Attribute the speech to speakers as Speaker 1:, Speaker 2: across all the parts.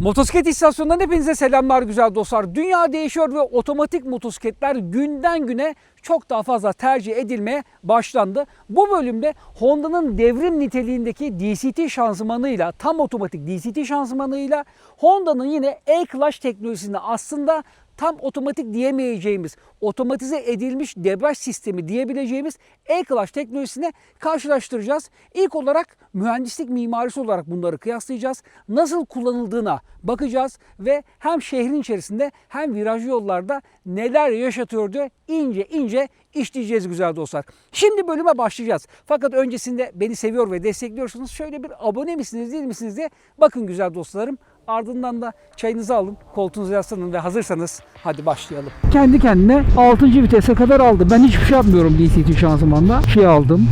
Speaker 1: Motosiklet istasyonundan hepinize selamlar güzel dostlar. Dünya değişiyor ve otomatik motosikletler günden güne çok daha fazla tercih edilmeye başlandı. Bu bölümde Honda'nın devrim niteliğindeki DCT şanzımanıyla, tam otomatik DCT şanzımanıyla Honda'nın yine E-Clutch teknolojisini aslında tam otomatik diyemeyeceğimiz, otomatize edilmiş debriyaj sistemi diyebileceğimiz E-Clutch teknolojisine karşılaştıracağız. İlk olarak mühendislik mimarisi olarak bunları kıyaslayacağız. Nasıl kullanıldığına bakacağız ve hem şehrin içerisinde hem virajlı yollarda neler yaşatıyordu ince ince işleyeceğiz güzel dostlar. Şimdi bölüme başlayacağız. Fakat öncesinde beni seviyor ve destekliyorsanız şöyle bir abone misiniz değil misiniz diye bakın güzel dostlarım. Ardından da çayınızı alın, koltuğunuza yaslanın ve hazırsanız hadi başlayalım. Kendi kendine 6. vitese kadar aldı. Ben hiçbir şey yapmıyorum DCT şanzımanda. Şey aldım.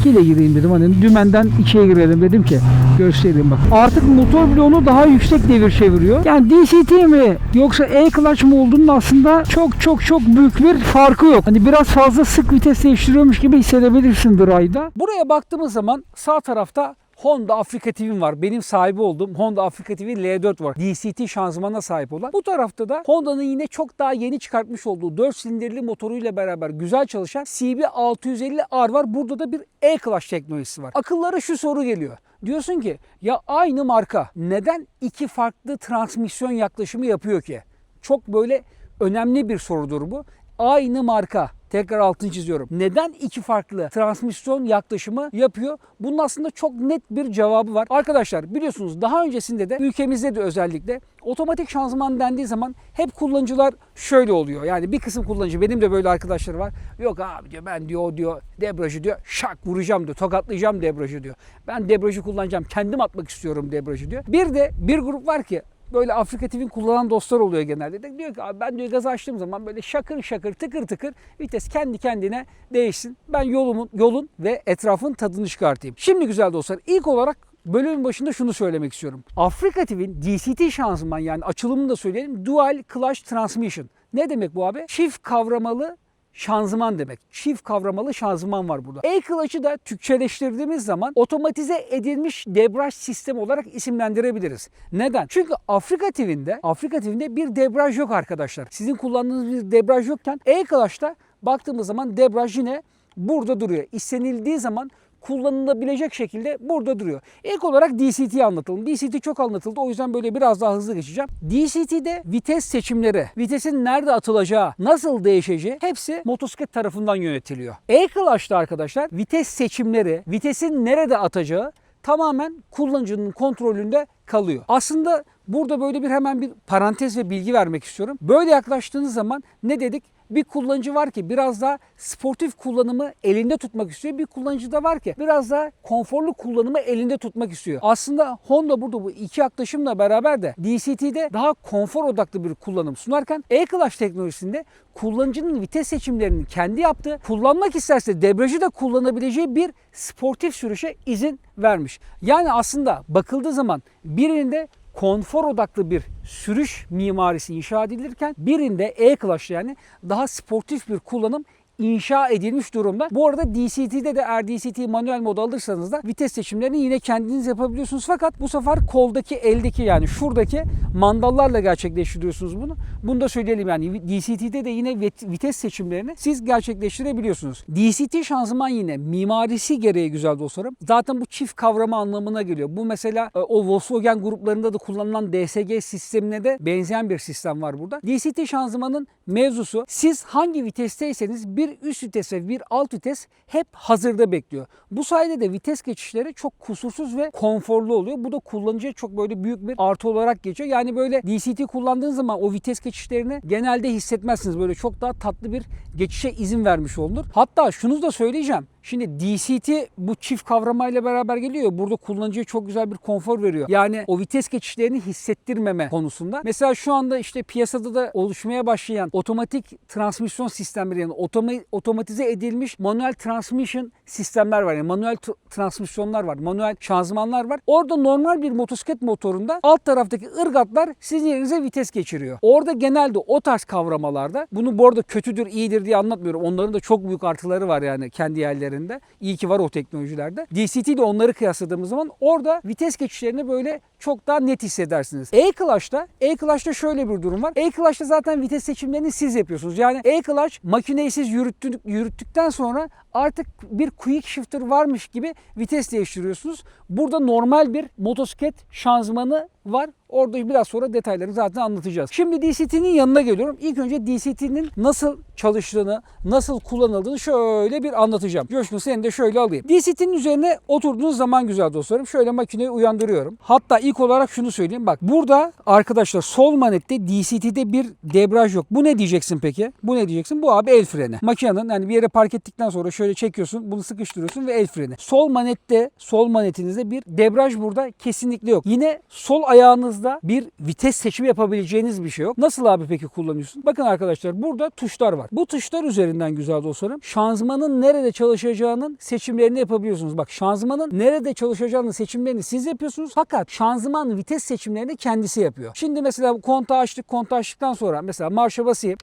Speaker 1: 2 ile gireyim dedim. Hani dümenden 2'ye girelim dedim ki göstereyim bak. Artık motor bloğunu daha yüksek devir çeviriyor. Yani DCT mi yoksa E-Clutch mı olduğunun aslında çok çok çok büyük bir farkı yok. Hani biraz fazla sık vites değiştiriyormuş gibi hissedebilirsin drive'da. Buraya baktığımız zaman sağ tarafta Honda Africa TV'm var. Benim sahibi olduğum Honda Africa TV L4 var. DCT şanzımana sahip olan. Bu tarafta da Honda'nın yine çok daha yeni çıkartmış olduğu 4 silindirli motoruyla beraber güzel çalışan CB650R var. Burada da bir E-Clutch teknolojisi var. Akıllara şu soru geliyor. Diyorsun ki ya aynı marka neden iki farklı transmisyon yaklaşımı yapıyor ki? Çok böyle önemli bir sorudur bu. Aynı marka Tekrar altını çiziyorum. Neden iki farklı transmisyon yaklaşımı yapıyor? Bunun aslında çok net bir cevabı var. Arkadaşlar biliyorsunuz daha öncesinde de ülkemizde de özellikle otomatik şanzıman dendiği zaman hep kullanıcılar şöyle oluyor. Yani bir kısım kullanıcı benim de böyle arkadaşlarım var. Yok abi diyor ben diyor diyor debriyajı diyor şak vuracağım diyor. Tokatlayacağım debriyajı diyor. Ben debriyajı kullanacağım. Kendim atmak istiyorum debriyajı diyor. Bir de bir grup var ki böyle Afrika TV'nin kullanan dostlar oluyor genelde. De diyor ki abi ben diyor gaz açtığım zaman böyle şakır şakır tıkır tıkır vites kendi kendine değişsin. Ben yolumun yolun ve etrafın tadını çıkartayım. Şimdi güzel dostlar ilk olarak bölümün başında şunu söylemek istiyorum. Afrika TV'nin DCT şanzıman yani açılımını da söyleyelim. Dual Clutch Transmission. Ne demek bu abi? Çift kavramalı şanzıman demek. Çift kavramalı şanzıman var burada. E-Clutch'ı da Türkçeleştirdiğimiz zaman otomatize edilmiş debriyaj sistemi olarak isimlendirebiliriz. Neden? Çünkü Afrika TV'nde Afrika TV'nde bir debriyaj yok arkadaşlar. Sizin kullandığınız bir debriyaj yokken E-Clutch'ta baktığımız zaman debriyaj yine burada duruyor. İstenildiği zaman kullanılabilecek şekilde burada duruyor. İlk olarak DCT'yi anlatalım. DCT çok anlatıldı o yüzden böyle biraz daha hızlı geçeceğim. DCT'de vites seçimleri, vitesin nerede atılacağı, nasıl değişeceği hepsi motosiklet tarafından yönetiliyor. E-Clutch'ta arkadaşlar vites seçimleri, vitesin nerede atacağı tamamen kullanıcının kontrolünde kalıyor. Aslında burada böyle bir hemen bir parantez ve bilgi vermek istiyorum. Böyle yaklaştığınız zaman ne dedik? Bir kullanıcı var ki biraz daha sportif kullanımı elinde tutmak istiyor. Bir kullanıcı da var ki biraz daha konforlu kullanımı elinde tutmak istiyor. Aslında Honda burada bu iki yaklaşımla beraber de DCT'de daha konfor odaklı bir kullanım sunarken E-Clutch teknolojisinde kullanıcının vites seçimlerini kendi yaptığı, kullanmak isterse debriyajı da kullanabileceği bir sportif sürüşe izin vermiş. Yani aslında bakıldığı zaman birinde konfor odaklı bir sürüş mimarisi inşa edilirken birinde E-Clutch yani daha sportif bir kullanım inşa edilmiş durumda. Bu arada DCT'de de eğer DCT manuel mod alırsanız da vites seçimlerini yine kendiniz yapabiliyorsunuz. Fakat bu sefer koldaki, eldeki yani şuradaki mandallarla gerçekleştiriyorsunuz bunu. Bunu da söyleyelim yani DCT'de de yine vites seçimlerini siz gerçekleştirebiliyorsunuz. DCT şanzıman yine mimarisi gereği güzel dostlarım. Zaten bu çift kavrama anlamına geliyor. Bu mesela e, o Volkswagen gruplarında da kullanılan DSG sistemine de benzeyen bir sistem var burada. DCT şanzımanın mevzusu siz hangi vitesteyseniz bir üst vites ve bir alt vites hep hazırda bekliyor. Bu sayede de vites geçişleri çok kusursuz ve konforlu oluyor. Bu da kullanıcıya çok böyle büyük bir artı olarak geçiyor. Yani böyle DCT kullandığınız zaman o vites geçişlerini genelde hissetmezsiniz. Böyle çok daha tatlı bir geçişe izin vermiş olunur. Hatta şunu da söyleyeceğim. Şimdi DCT bu çift kavramayla beraber geliyor. Burada kullanıcıya çok güzel bir konfor veriyor. Yani o vites geçişlerini hissettirmeme konusunda. Mesela şu anda işte piyasada da oluşmaya başlayan otomatik transmisyon sistemleri yani otoma, otomatize edilmiş manuel transmission sistemler var. Yani manuel transmisyonlar var. Manuel şanzımanlar var. Orada normal bir motosiklet motorunda alt taraftaki ırgatlar sizin yerinize vites geçiriyor. Orada genelde o tarz kavramalarda bunu bu arada kötüdür, iyidir diye anlatmıyorum. Onların da çok büyük artıları var yani kendi yerlerinde üzerinde. İyi ki var o teknolojilerde. DCT ile onları kıyasladığımız zaman orada vites geçişlerini böyle çok daha net hissedersiniz. E-Clutch'ta, E-Clutch'ta şöyle bir durum var. E-Clutch'ta zaten vites seçimlerini siz yapıyorsunuz. Yani E-Clutch makineyi siz yürüttük, yürüttükten sonra artık bir quick shifter varmış gibi vites değiştiriyorsunuz. Burada normal bir motosiklet şanzımanı var. Orada biraz sonra detayları zaten anlatacağız. Şimdi DCT'nin yanına geliyorum. İlk önce DCT'nin nasıl çalıştığını, nasıl kullanıldığını şöyle bir anlatacağım. Coşkun seni de şöyle alayım. DCT'nin üzerine oturduğunuz zaman güzel dostlarım şöyle makineyi uyandırıyorum. Hatta ilk olarak şunu söyleyeyim. Bak burada arkadaşlar sol manette DCT'de bir debraj yok. Bu ne diyeceksin peki? Bu ne diyeceksin? Bu abi el freni. Makinenin hani bir yere park ettikten sonra şöyle çekiyorsun, bunu sıkıştırıyorsun ve el freni. Sol manette, sol manetinizde bir debraj burada kesinlikle yok. Yine sol ayağınızda bir vites seçimi yapabileceğiniz bir şey yok. Nasıl abi peki kullanıyorsun? Bakın arkadaşlar burada tuşlar var. Bu tuşlar üzerinden güzel dostlarım şanzımanın nerede çalışacağının seçimlerini yapabiliyorsunuz. Bak şanzımanın nerede çalışacağının seçimlerini siz yapıyorsunuz. Fakat şanzıman vites seçimlerini kendisi yapıyor. Şimdi mesela kontağı açtık. Kontağı açtıktan sonra mesela marşa basayım.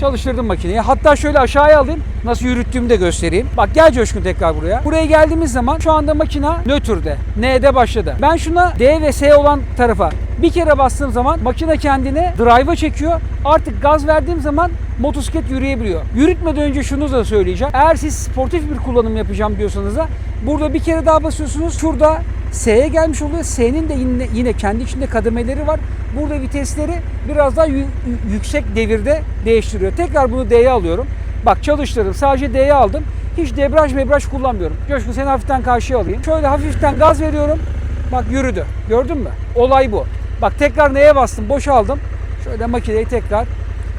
Speaker 1: Çalıştırdım makineyi. Hatta şöyle aşağıya alayım. Nasıl yürüttüğümü de göstereyim. Bak gel Coşkun tekrar buraya. Buraya geldiğimiz zaman şu anda makina nötrde. N'de başladı. Ben şuna D ve S olan tarafa bir kere bastığım zaman makine kendini drive'a çekiyor. Artık gaz verdiğim zaman motosiklet yürüyebiliyor. Yürütmeden önce şunu da söyleyeceğim. Eğer siz sportif bir kullanım yapacağım diyorsanız da burada bir kere daha basıyorsunuz. Şurada S'ye gelmiş oluyor. S'nin de yine, yine kendi içinde kademeleri var. Burada vitesleri biraz daha yü- yüksek devirde değiştiriyor. Tekrar bunu D'ye alıyorum. Bak çalıştırdım. Sadece D'ye aldım. Hiç debraj mebraj kullanmıyorum. Coşkun seni hafiften karşıya alayım. Şöyle hafiften gaz veriyorum. Bak yürüdü. Gördün mü? Olay bu. Bak tekrar neye bastım? Boşaldım. Şöyle makineyi tekrar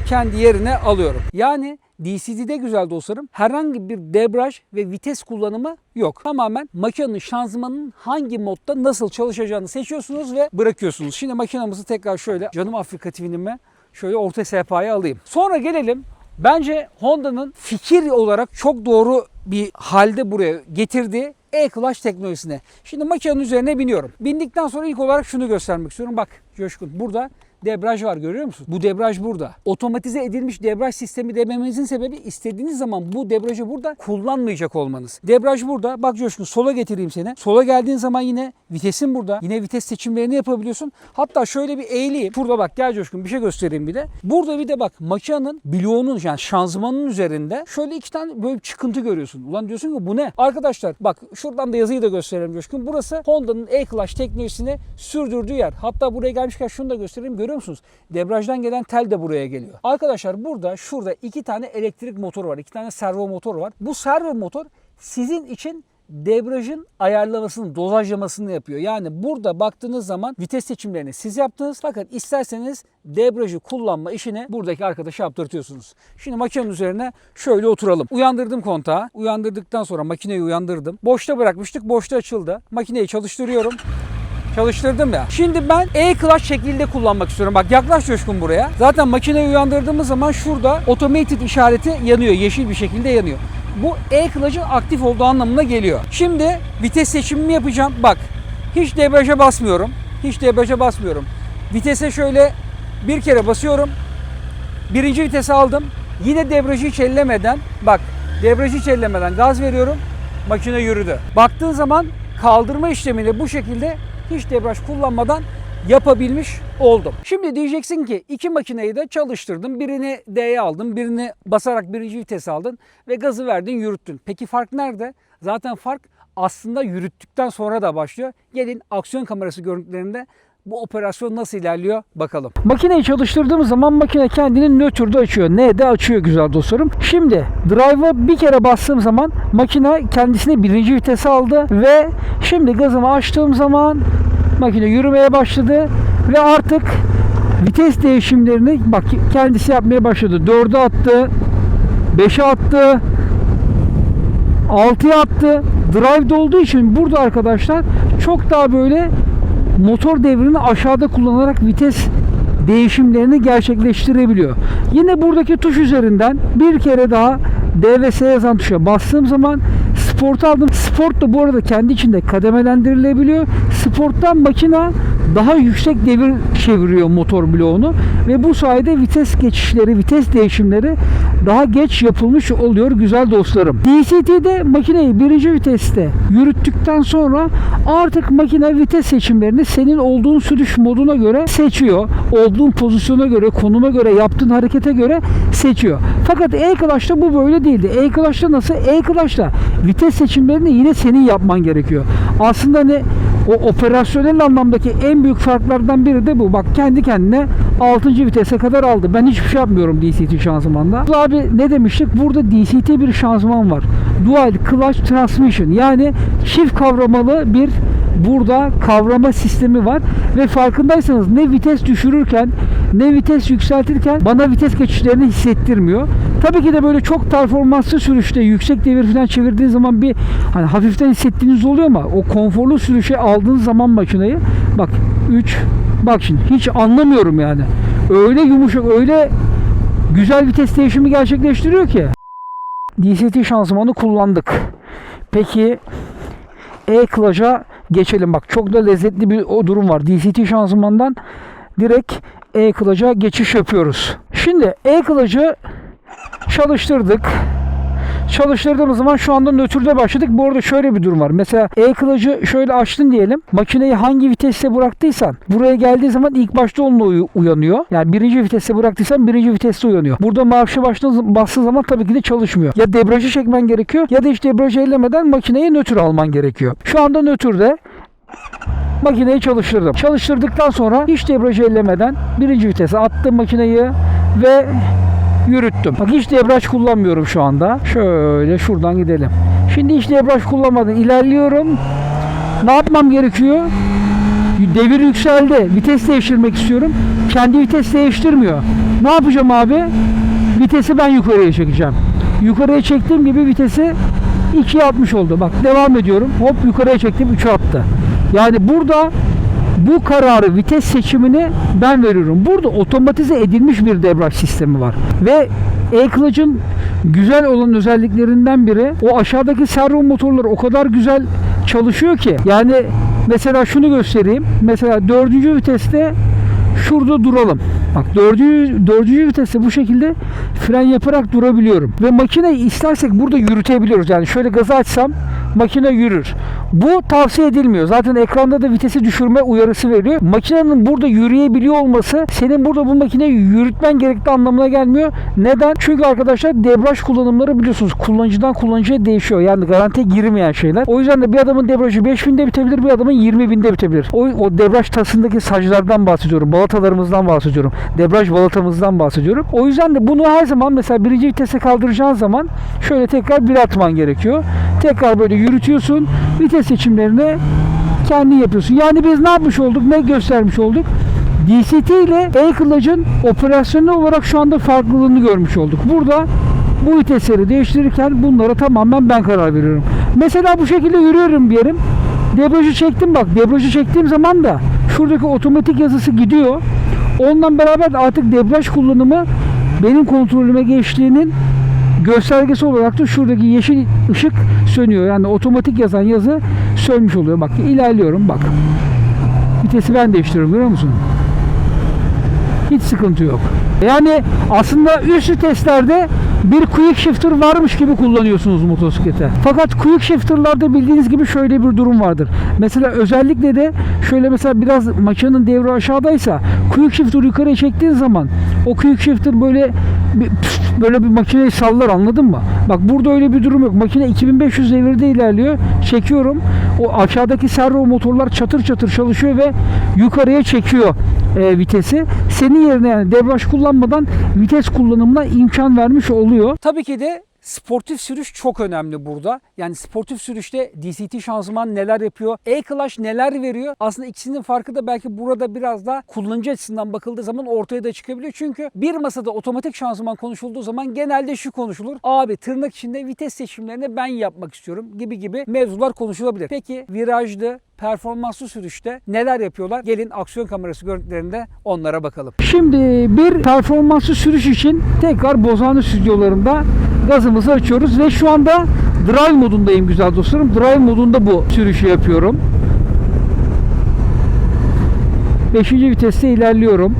Speaker 1: kendi yerine alıyorum. Yani DCT'de güzel dostlarım herhangi bir debraj ve vites kullanımı yok. Tamamen makinenin şanzımanın hangi modda nasıl çalışacağını seçiyorsunuz ve bırakıyorsunuz. Şimdi makinamızı tekrar şöyle canım Afrika TV'nime şöyle orta sehpaya alayım. Sonra gelelim Bence Honda'nın fikir olarak çok doğru bir halde buraya getirdiği e-clutch teknolojisine. Şimdi makinenin üzerine biniyorum. Bindikten sonra ilk olarak şunu göstermek istiyorum. Bak Coşkun burada debraj var görüyor musun? Bu debraj burada. Otomatize edilmiş debraj sistemi dememizin sebebi istediğiniz zaman bu debrajı burada kullanmayacak olmanız. Debraj burada. Bak Coşkun sola getireyim seni. Sola geldiğin zaman yine vitesin burada. Yine vites seçimlerini yapabiliyorsun. Hatta şöyle bir eğileyim. Burada bak gel Coşkun bir şey göstereyim bir de. Burada bir de bak makinenin bloğunun yani şanzımanın üzerinde şöyle iki tane böyle çıkıntı görüyorsun. Ulan diyorsun ki bu ne? Arkadaşlar bak şuradan da yazıyı da gösterelim Coşkun. Burası Honda'nın e-clutch teknolojisini sürdürdüğü yer. Hatta buraya gelmişken şunu da göstereyim. Görüyor musunuz? Debrajdan gelen tel de buraya geliyor. Arkadaşlar burada şurada iki tane elektrik motoru var. iki tane servo motor var. Bu servo motor sizin için debrajın ayarlamasını, dozajlamasını yapıyor. Yani burada baktığınız zaman vites seçimlerini siz yaptınız. Fakat isterseniz debrajı kullanma işini buradaki arkadaşa yaptırtıyorsunuz. Şimdi makinenin üzerine şöyle oturalım. Uyandırdım kontağı. Uyandırdıktan sonra makineyi uyandırdım. Boşta bırakmıştık. Boşta açıldı. Makineyi çalıştırıyorum. Çalıştırdım ya. Şimdi ben e-clutch şeklinde kullanmak istiyorum. Bak yaklaş Coşkun buraya. Zaten makineyi uyandırdığımız zaman şurada automated işareti yanıyor. Yeşil bir şekilde yanıyor. Bu e-clutch'ın aktif olduğu anlamına geliyor. Şimdi vites seçimimi yapacağım. Bak hiç debriyaja basmıyorum. Hiç debriyaja basmıyorum. Vitese şöyle bir kere basıyorum. Birinci vitese aldım. Yine debriyajı hiç ellemeden bak debriyajı hiç ellemeden gaz veriyorum. Makine yürüdü. Baktığın zaman kaldırma işlemini bu şekilde hiç debriyaj kullanmadan yapabilmiş oldum. Şimdi diyeceksin ki iki makineyi de çalıştırdım. Birini D'ye aldım, birini basarak birinci vites aldın ve gazı verdin, yürüttün. Peki fark nerede? Zaten fark aslında yürüttükten sonra da başlıyor. Gelin aksiyon kamerası görüntülerinde bu operasyon nasıl ilerliyor bakalım. Makineyi çalıştırdığımız zaman makine kendini nötrde açıyor. Ne de açıyor güzel dostlarım. Şimdi drive'a bir kere bastığım zaman makine kendisini birinci vitese aldı ve şimdi gazımı açtığım zaman makine yürümeye başladı ve artık vites değişimlerini bak kendisi yapmaya başladı. 4'e attı, 5'e attı, 6'ya attı. Drive'da olduğu için burada arkadaşlar çok daha böyle motor devrini aşağıda kullanarak vites değişimlerini gerçekleştirebiliyor. Yine buradaki tuş üzerinden bir kere daha DVS yazan tuşa bastığım zaman Sport aldım. Sport da bu arada kendi içinde kademelendirilebiliyor. Sporttan makina daha yüksek devir çeviriyor motor bloğunu ve bu sayede vites geçişleri, vites değişimleri daha geç yapılmış oluyor güzel dostlarım. DCT'de makineyi birinci viteste yürüttükten sonra artık makine vites seçimlerini senin olduğun sürüş moduna göre seçiyor. Olduğun pozisyona göre, konuma göre, yaptığın harekete göre seçiyor. Fakat E-Clutch'ta bu böyle değildi. E-Clutch'ta nasıl? E-Clutch'ta vites seçimlerini yine senin yapman gerekiyor. Aslında ne o operasyonel anlamdaki en büyük farklardan biri de bu. Bak kendi kendine 6. vitese kadar aldı. Ben hiçbir şey yapmıyorum DCT şanzımanda. Abi ne demiştik? Burada DCT bir şanzıman var. Dual Clutch Transmission yani çift kavramalı bir burada kavrama sistemi var ve farkındaysanız ne vites düşürürken ne vites yükseltirken bana vites geçişlerini hissettirmiyor. Tabii ki de böyle çok performanslı sürüşte yüksek devir falan çevirdiğiniz zaman bir hani hafiften hissettiğiniz oluyor ama o konforlu sürüşe aldığınız zaman makineyi bak 3 bak şimdi hiç anlamıyorum yani. Öyle yumuşak öyle güzel vites değişimi gerçekleştiriyor ki. DCT şanzımanı kullandık. Peki e-Clutch'a geçelim. Bak çok da lezzetli bir o durum var. DCT şanzımandan direkt e-Clutch'a geçiş yapıyoruz. Şimdi e-Clutch'ı çalıştırdık. Çalıştırdığımız zaman şu anda nötrde başladık. Bu arada şöyle bir durum var. Mesela e-Clutch'ı şöyle açtın diyelim. Makineyi hangi viteste bıraktıysan buraya geldiği zaman ilk başta onunla uy- uyanıyor. Yani birinci viteste bıraktıysan birinci viteste uyanıyor. Burada marşı başına bastığı zaman tabii ki de çalışmıyor. Ya debriyajı çekmen gerekiyor ya da hiç debriyajı ellemeden makineyi nötr alman gerekiyor. Şu anda nötrde makineyi çalıştırdım. Çalıştırdıktan sonra hiç debriyajı ellemeden birinci vitese attım makineyi ve yürüttüm. Bak hiç debriyaj kullanmıyorum şu anda. Şöyle şuradan gidelim. Şimdi hiç debriyaj kullanmadan ilerliyorum. Ne yapmam gerekiyor? Devir yükseldi. Vites değiştirmek istiyorum. Kendi vites değiştirmiyor. Ne yapacağım abi? Vitesi ben yukarıya çekeceğim. Yukarıya çektiğim gibi vitesi 2'ye atmış oldu. Bak devam ediyorum. Hop yukarıya çektim 3'e attı. Yani burada bu kararı vites seçimini ben veriyorum. Burada otomatize edilmiş bir debriyaj sistemi var. Ve e-Clutch'ın güzel olan özelliklerinden biri o aşağıdaki servo motorları o kadar güzel çalışıyor ki yani mesela şunu göstereyim. Mesela dördüncü viteste şurada duralım. Bak dördüncü, dördüncü viteste bu şekilde fren yaparak durabiliyorum. Ve makineyi istersek burada yürütebiliyoruz. Yani şöyle gazı açsam makine yürür. Bu tavsiye edilmiyor. Zaten ekranda da vitesi düşürme uyarısı veriyor. Makinenin burada yürüyebiliyor olması senin burada bu makineyi yürütmen gerektiği anlamına gelmiyor. Neden? Çünkü arkadaşlar debriyaj kullanımları biliyorsunuz kullanıcıdan kullanıcıya değişiyor. Yani garantiye girmeyen şeyler. O yüzden de bir adamın debriyajı 5000'de bitebilir, bir adamın 20.000'de bitebilir. O, o debriyaj tasındaki saclardan bahsediyorum. Balatalarımızdan bahsediyorum. Debriyaj balatamızdan bahsediyorum. O yüzden de bunu her zaman mesela birinci vitese kaldıracağın zaman şöyle tekrar bir atman gerekiyor. Tekrar böyle yürütüyorsun. Vites seçimlerini kendin yapıyorsun. Yani biz ne yapmış olduk? Ne göstermiş olduk? DCT ile e-Clutch'ın operasyonel olarak şu anda farklılığını görmüş olduk. Burada bu vitesleri değiştirirken bunlara tamamen ben karar veriyorum. Mesela bu şekilde yürüyorum bir yerim. Debriyajı çektim bak. Debriyajı çektiğim zaman da şuradaki otomatik yazısı gidiyor. Ondan beraber artık debriyaj kullanımı benim kontrolüme geçtiğinin göstergesi olarak da şuradaki yeşil ışık sönüyor. Yani otomatik yazan yazı sönmüş oluyor. Bak ilerliyorum bak. Vitesi ben değiştiriyorum görüyor musun? Hiç sıkıntı yok. Yani aslında üst viteslerde bir quick shifter varmış gibi kullanıyorsunuz motosiklete. Fakat quick shifter'larda bildiğiniz gibi şöyle bir durum vardır. Mesela özellikle de şöyle mesela biraz makinenin devri aşağıdaysa quick shifter yukarıya çektiğin zaman o quick shifter böyle bir, böyle bir makineyi sallar anladın mı? Bak burada öyle bir durum yok. Makine 2500 devirde ilerliyor. Çekiyorum. O aşağıdaki servo motorlar çatır çatır çalışıyor ve yukarıya çekiyor e, vitesi. Senin yerine yani debriyaj kullanmadan vites kullanımına imkan vermiş oluyor. Tabii ki de sportif sürüş çok önemli burada. Yani sportif sürüşte DCT şanzıman neler yapıyor? E-Clutch neler veriyor? Aslında ikisinin farkı da belki burada biraz da kullanıcı açısından bakıldığı zaman ortaya da çıkabiliyor. Çünkü bir masada otomatik şanzıman konuşulduğu zaman genelde şu konuşulur. Abi tırnak içinde vites seçimlerini ben yapmak istiyorum gibi gibi mevzular konuşulabilir. Peki virajlı, performanslı sürüşte neler yapıyorlar? Gelin aksiyon kamerası görüntülerinde onlara bakalım. Şimdi bir performanslı sürüş için tekrar Bozanlı stüdyolarında gazımızı açıyoruz ve şu anda drive modundayım güzel dostlarım. Drive modunda bu sürüşü yapıyorum. 5. viteste ilerliyorum.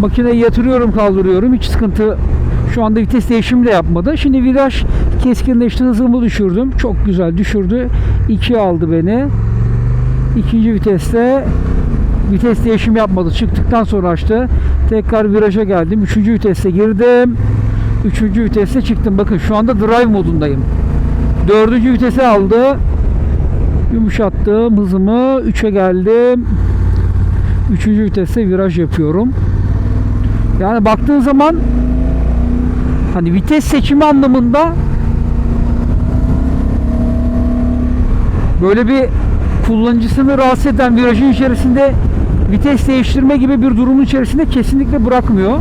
Speaker 1: Makineyi yatırıyorum kaldırıyorum. Hiç sıkıntı şu anda vites değişimi de yapmadı. Şimdi viraj keskinleşti hızımı düşürdüm. Çok güzel düşürdü. 2 aldı beni. İkinci viteste vites değişimi yapmadı. Çıktıktan sonra açtı. Tekrar viraja geldim. Üçüncü viteste girdim. Üçüncü viteste çıktım. Bakın şu anda drive modundayım. Dördüncü vitese aldı. Yumuşattım hızımı. 3'e geldim. Üçüncü viteste viraj yapıyorum. Yani baktığın zaman hani vites seçimi anlamında böyle bir kullanıcısını rahatsız eden virajın içerisinde vites değiştirme gibi bir durumun içerisinde kesinlikle bırakmıyor.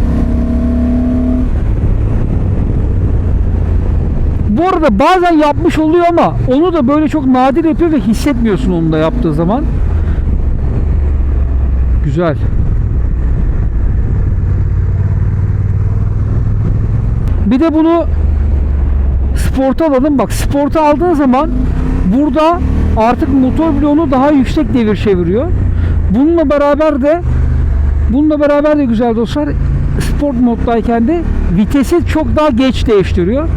Speaker 1: Bu arada bazen yapmış oluyor ama onu da böyle çok nadir yapıyor ve hissetmiyorsun onu da yaptığı zaman. Güzel. Bir de bunu sporta alalım. Bak sporta aldığın zaman burada artık motor bloğunu daha yüksek devir çeviriyor. Bununla beraber de bununla beraber de güzel dostlar sport moddayken de vitesi çok daha geç değiştiriyor.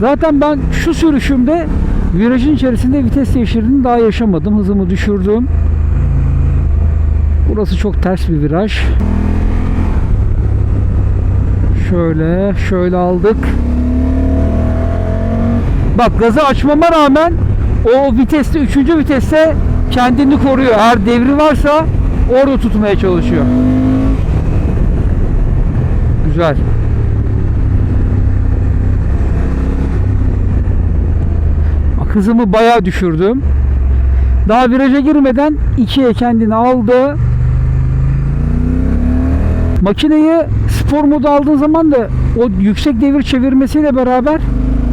Speaker 1: Zaten ben şu sürüşümde virajın içerisinde vites değiştirdiğini daha yaşamadım. Hızımı düşürdüm. Burası çok ters bir viraj. Şöyle, şöyle aldık. Bak gazı açmama rağmen o viteste, üçüncü viteste kendini koruyor. Eğer devri varsa orada tutmaya çalışıyor. Güzel. Bak hızımı bayağı düşürdüm. Daha viraja girmeden ikiye kendini aldı. Makineyi spor modu aldığın zaman da o yüksek devir çevirmesiyle beraber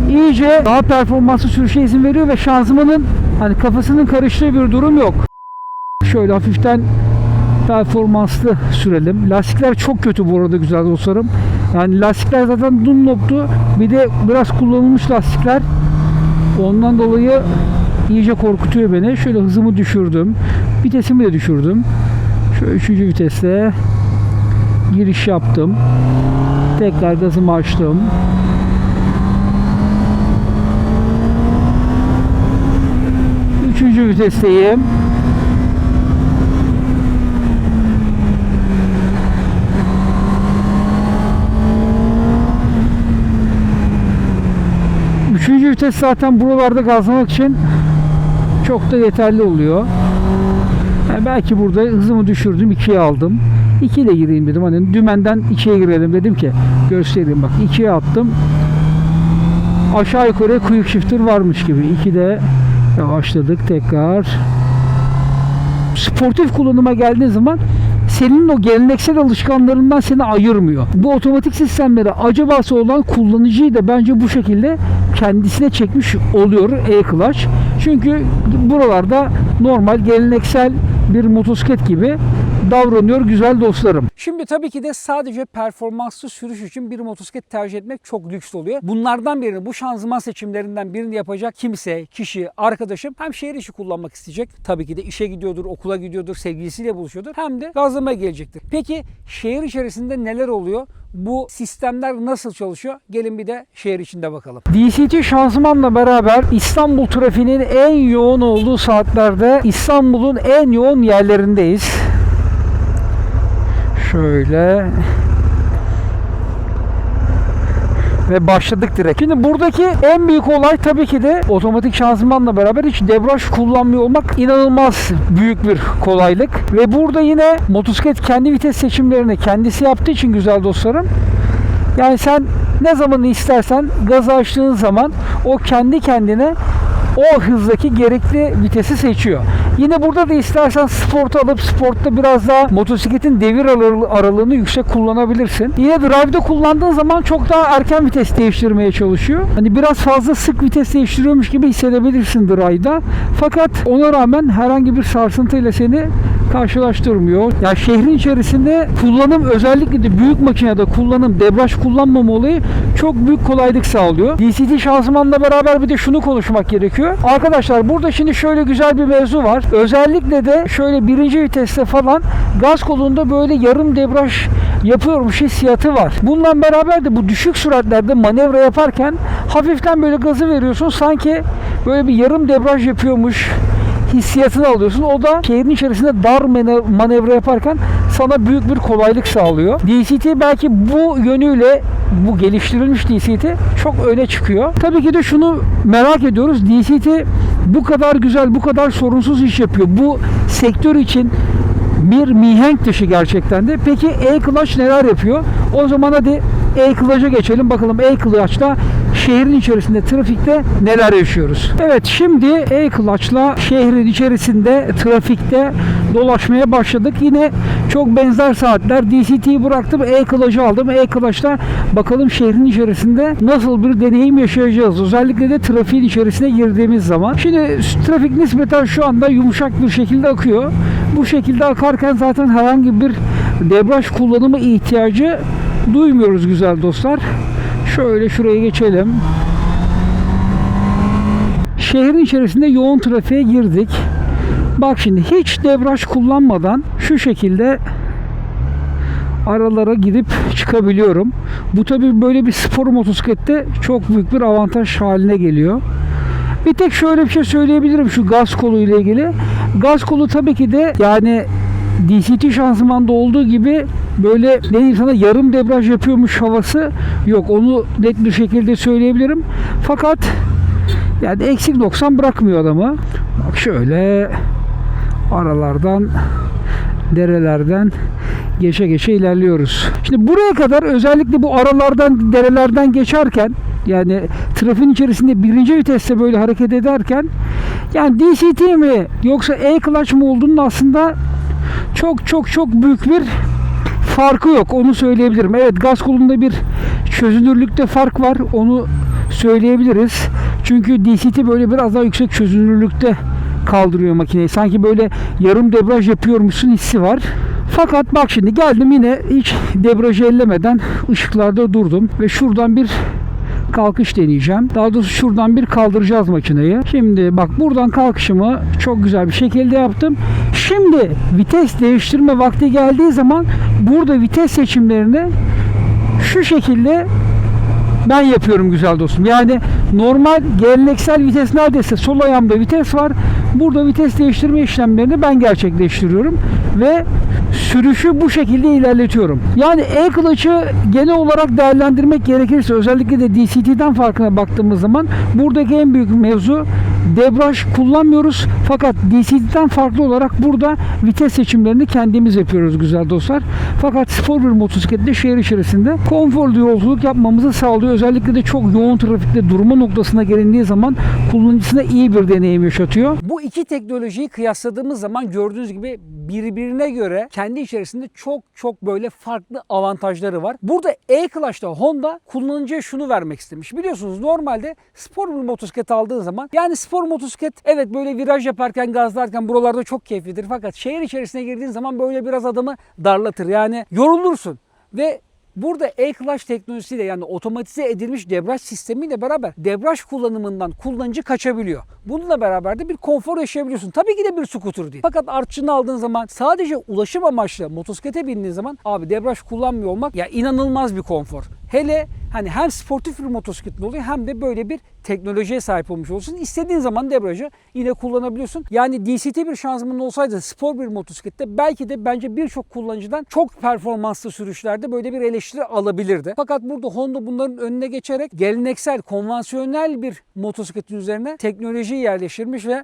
Speaker 1: iyice daha performanslı sürüşe izin veriyor ve şanzımanın hani kafasının karıştığı bir durum yok. Şöyle hafiften performanslı sürelim. Lastikler çok kötü bu arada güzel dostlarım. Yani lastikler zaten Dunlop'tu. Bir de biraz kullanılmış lastikler. Ondan dolayı iyice korkutuyor beni. Şöyle hızımı düşürdüm. Vitesimi de düşürdüm. Şöyle üçüncü viteste giriş yaptım. Tekrar gazımı açtım. Üçüncü vitesteyim. Üçüncü vites zaten buralarda gazlamak için çok da yeterli oluyor. Yani belki burada hızımı düşürdüm, 2'ye aldım. 2 ile gireyim dedim. Hani dümenden 2'ye girelim dedim ki göstereyim bak 2'ye attım. Aşağı yukarı quick shifter varmış gibi. 2'de yavaşladık tekrar. Sportif kullanıma geldiğin zaman senin o geleneksel alışkanlarından seni ayırmıyor. Bu otomatik sistemlere acabası olan kullanıcıyı da bence bu şekilde kendisine çekmiş oluyor e-clutch. Çünkü buralarda normal geleneksel bir motosiklet gibi davranıyor güzel dostlarım. Şimdi tabii ki de sadece performanslı sürüş için bir motosiklet tercih etmek çok lüks oluyor. Bunlardan birini, bu şanzıman seçimlerinden birini yapacak kimse, kişi, arkadaşım hem şehir içi kullanmak isteyecek. Tabii ki de işe gidiyordur, okula gidiyordur, sevgilisiyle buluşuyordur. Hem de gazlamaya gelecektir. Peki şehir içerisinde neler oluyor? Bu sistemler nasıl çalışıyor? Gelin bir de şehir içinde bakalım. DCT şanzımanla beraber İstanbul trafiğinin en yoğun olduğu saatlerde İstanbul'un en yoğun yerlerindeyiz. Şöyle ve başladık direkt. Şimdi buradaki en büyük olay tabii ki de otomatik şanzımanla beraber hiç debriyaj kullanmıyor olmak inanılmaz büyük bir kolaylık. Ve burada yine motosiklet kendi vites seçimlerini kendisi yaptığı için güzel dostlarım. Yani sen ne zaman istersen gazı açtığın zaman o kendi kendine o hızdaki gerekli vitesi seçiyor. Yine burada da istersen sport alıp sportta biraz daha motosikletin devir aralı- aralığını yüksek kullanabilirsin. Yine drive'da kullandığın zaman çok daha erken vites değiştirmeye çalışıyor. Hani biraz fazla sık vites değiştiriyormuş gibi hissedebilirsin drive'da. Fakat ona rağmen herhangi bir sarsıntıyla seni karşılaştırmıyor. Ya şehrin içerisinde kullanım özellikle de büyük makinede kullanım, debriyaj kullanmama olayı çok büyük kolaylık sağlıyor. DCT şanzımanla beraber bir de şunu konuşmak gerekiyor. Arkadaşlar burada şimdi şöyle güzel bir mevzu var. Özellikle de şöyle birinci viteste falan gaz kolunda böyle yarım debraj yapıyormuş hissiyatı var. Bununla beraber de bu düşük süratlerde manevra yaparken hafiften böyle gazı veriyorsun sanki böyle bir yarım debraj yapıyormuş hissiyatını alıyorsun. O da şehrin içerisinde dar mane- manevra yaparken sana büyük bir kolaylık sağlıyor. DCT belki bu yönüyle bu geliştirilmiş DCT çok öne çıkıyor. Tabii ki de şunu merak ediyoruz. DCT bu kadar güzel, bu kadar sorunsuz iş yapıyor. Bu sektör için bir mihenk dışı gerçekten de. Peki E-Clutch neler yapıyor? O zaman hadi E-Clutch'a geçelim. Bakalım E-Clutch'la şehrin içerisinde, trafikte neler yaşıyoruz? Evet şimdi E-Clutch'la şehrin içerisinde, trafikte dolaşmaya başladık. Yine çok benzer saatler. DCT'yi bıraktım, E-Clutch'ı aldım. E-Clutch'la bakalım şehrin içerisinde nasıl bir deneyim yaşayacağız. Özellikle de trafiğin içerisine girdiğimiz zaman. Şimdi trafik nispeten şu anda yumuşak bir şekilde akıyor. Bu şekilde akarken zaten herhangi bir debraj kullanımı ihtiyacı duymuyoruz güzel dostlar. Şöyle şuraya geçelim. Şehrin içerisinde yoğun trafiğe girdik. Bak şimdi hiç debraj kullanmadan şu şekilde aralara girip çıkabiliyorum. Bu tabi böyle bir spor motosiklette çok büyük bir avantaj haline geliyor. Bir tek şöyle bir şey söyleyebilirim şu gaz kolu ile ilgili. Gaz kolu tabii ki de yani DCT şanzımanda olduğu gibi böyle ne diyeyim sana yarım debraj yapıyormuş havası yok. Onu net bir şekilde söyleyebilirim. Fakat yani eksik 90 bırakmıyor adamı. Bak şöyle aralardan derelerden geçe geçe ilerliyoruz. Şimdi buraya kadar özellikle bu aralardan derelerden geçerken yani trafiğin içerisinde birinci viteste böyle hareket ederken yani DCT mi yoksa E-Clutch mı olduğunun aslında çok çok çok büyük bir farkı yok. Onu söyleyebilirim. Evet gaz kolunda bir çözünürlükte fark var. Onu söyleyebiliriz. Çünkü DCT böyle biraz daha yüksek çözünürlükte kaldırıyor makineyi. Sanki böyle yarım debraj yapıyormuşsun hissi var. Fakat bak şimdi geldim yine hiç debrajı ellemeden ışıklarda durdum ve şuradan bir kalkış deneyeceğim. Daha doğrusu şuradan bir kaldıracağız makineyi. Şimdi bak buradan kalkışımı çok güzel bir şekilde yaptım. Şimdi vites değiştirme vakti geldiği zaman burada vites seçimlerini şu şekilde ben yapıyorum güzel dostum. Yani normal geleneksel vites neredeyse sol ayağımda vites var. Burada vites değiştirme işlemlerini ben gerçekleştiriyorum ve sürüşü bu şekilde ilerletiyorum. Yani E-Clutch'ı genel olarak değerlendirmek gerekirse özellikle de DCT'den farkına baktığımız zaman buradaki en büyük mevzu debraj kullanmıyoruz. Fakat DCT'den farklı olarak burada vites seçimlerini kendimiz yapıyoruz güzel dostlar. Fakat spor bir motosikletle şehir içerisinde konforlu yolculuk yapmamızı sağlıyor. Özellikle de çok yoğun trafikte durma noktasına gelindiği zaman kullanıcısına iyi bir deneyim yaşatıyor. Bu iki teknolojiyi kıyasladığımız zaman gördüğünüz gibi birbirine göre kendi içerisinde çok çok böyle farklı avantajları var. Burada E-Clutch'ta Honda kullanıcıya şunu vermek istemiş. Biliyorsunuz normalde spor bir motosiklet aldığın zaman yani spor motosiklet evet böyle viraj yaparken gazlarken buralarda çok keyiflidir. Fakat şehir içerisine girdiğin zaman böyle biraz adamı darlatır. Yani yorulursun ve Burada E-Clutch teknolojisiyle yani otomatize edilmiş debraj sistemiyle beraber debraj kullanımından kullanıcı kaçabiliyor. Bununla beraber de bir konfor yaşayabiliyorsun. Tabii ki de bir scooter değil. Fakat artçını aldığın zaman sadece ulaşım amaçlı motosiklete bindiğin zaman abi debraj kullanmıyor olmak ya inanılmaz bir konfor. Hele hani hem sportif bir motosikletin oluyor hem de böyle bir teknolojiye sahip olmuş olsun. İstediğin zaman debriyajı yine kullanabiliyorsun. Yani DCT bir şanzıman olsaydı spor bir motosiklette belki de bence birçok kullanıcıdan çok performanslı sürüşlerde böyle bir eleştiri alabilirdi. Fakat burada Honda bunların önüne geçerek geleneksel, konvansiyonel bir motosikletin üzerine teknolojiyi yerleştirmiş ve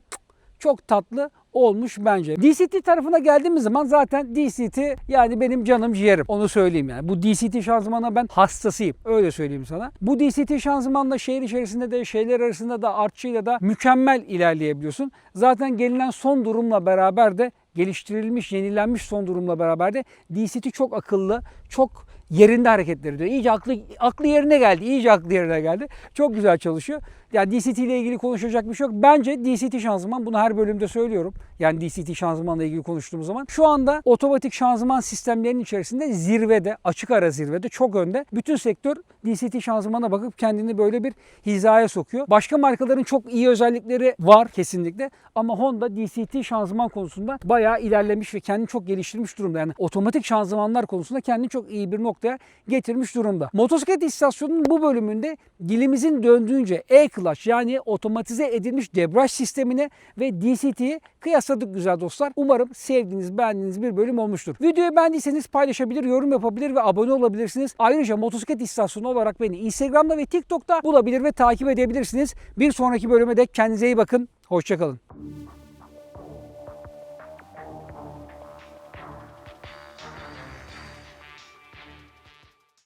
Speaker 1: çok tatlı olmuş bence. DCT tarafına geldiğimiz zaman zaten DCT yani benim canım ciğerim. Onu söyleyeyim yani. Bu DCT şanzımana ben hastasıyım. Öyle söyleyeyim sana. Bu DCT şanzımanla şehir içerisinde de şehirler arasında da artçıyla da mükemmel ilerleyebiliyorsun. Zaten gelinen son durumla beraber de geliştirilmiş, yenilenmiş son durumla beraber de DCT çok akıllı, çok yerinde hareketleri diyor. İyice aklı, aklı yerine geldi. iyice aklı yerine geldi. Çok güzel çalışıyor. Yani DCT ile ilgili konuşacak bir şey yok. Bence DCT şanzıman bunu her bölümde söylüyorum. Yani DCT şanzımanla ilgili konuştuğumuz zaman. Şu anda otomatik şanzıman sistemlerinin içerisinde zirvede, açık ara zirvede çok önde. Bütün sektör DCT şanzımana bakıp kendini böyle bir hizaya sokuyor. Başka markaların çok iyi özellikleri var kesinlikle. Ama Honda DCT şanzıman konusunda bayağı ilerlemiş ve kendini çok geliştirmiş durumda. Yani otomatik şanzımanlar konusunda kendini çok iyi bir noktaya getirmiş durumda. Motosiklet istasyonunun bu bölümünde dilimizin döndüğünce e-clutch yani otomatize edilmiş debriyaj sistemine ve DCT'yi kıyasladık güzel dostlar. Umarım sevdiğiniz, beğendiğiniz bir bölüm olmuştur. Videoyu beğendiyseniz paylaşabilir, yorum yapabilir ve abone olabilirsiniz. Ayrıca motosiklet istasyonu olarak beni Instagram'da ve TikTok'ta bulabilir ve takip edebilirsiniz. Bir sonraki bölüme dek kendinize iyi bakın. Hoşçakalın.